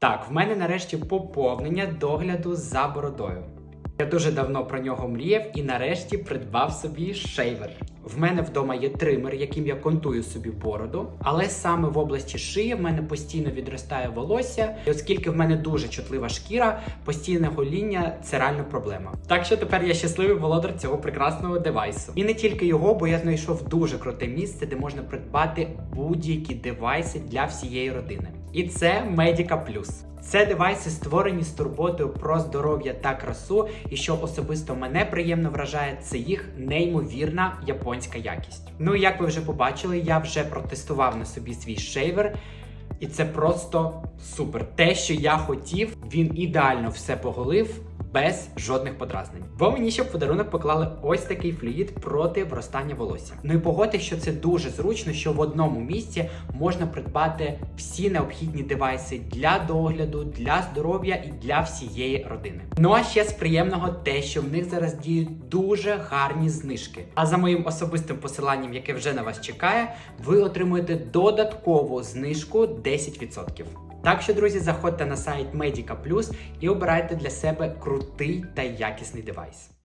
Так, в мене нарешті поповнення догляду за бородою. Я дуже давно про нього мріяв і нарешті придбав собі шейвер. В мене вдома є тример, яким я контую собі бороду, але саме в області шиї в мене постійно відростає волосся, і оскільки в мене дуже чутлива шкіра, постійне гоління це реально проблема. Так що тепер я щасливий володар цього прекрасного девайсу. І не тільки його, бо я знайшов дуже круте місце, де можна придбати будь-які девайси для всієї родини. І це Medica Plus. Це девайси створені з турботою про здоров'я та красу, і що особисто мене приємно вражає, це їх неймовірна японська якість. Ну як ви вже побачили, я вже протестував на собі свій шейвер. І це просто супер. Те, що я хотів, він ідеально все поголив. Без жодних подразнень. Бо мені ще в подарунок поклали ось такий флюїд проти вростання волосся. Ну і погодьте, що це дуже зручно, що в одному місці можна придбати всі необхідні девайси для догляду, для здоров'я і для всієї родини. Ну а ще з приємного те, що в них зараз діють дуже гарні знижки. А за моїм особистим посиланням, яке вже на вас чекає, ви отримуєте додаткову знижку 10%. Так що, друзі, заходьте на сайт Medica Plus і обирайте для себе крутий та якісний девайс.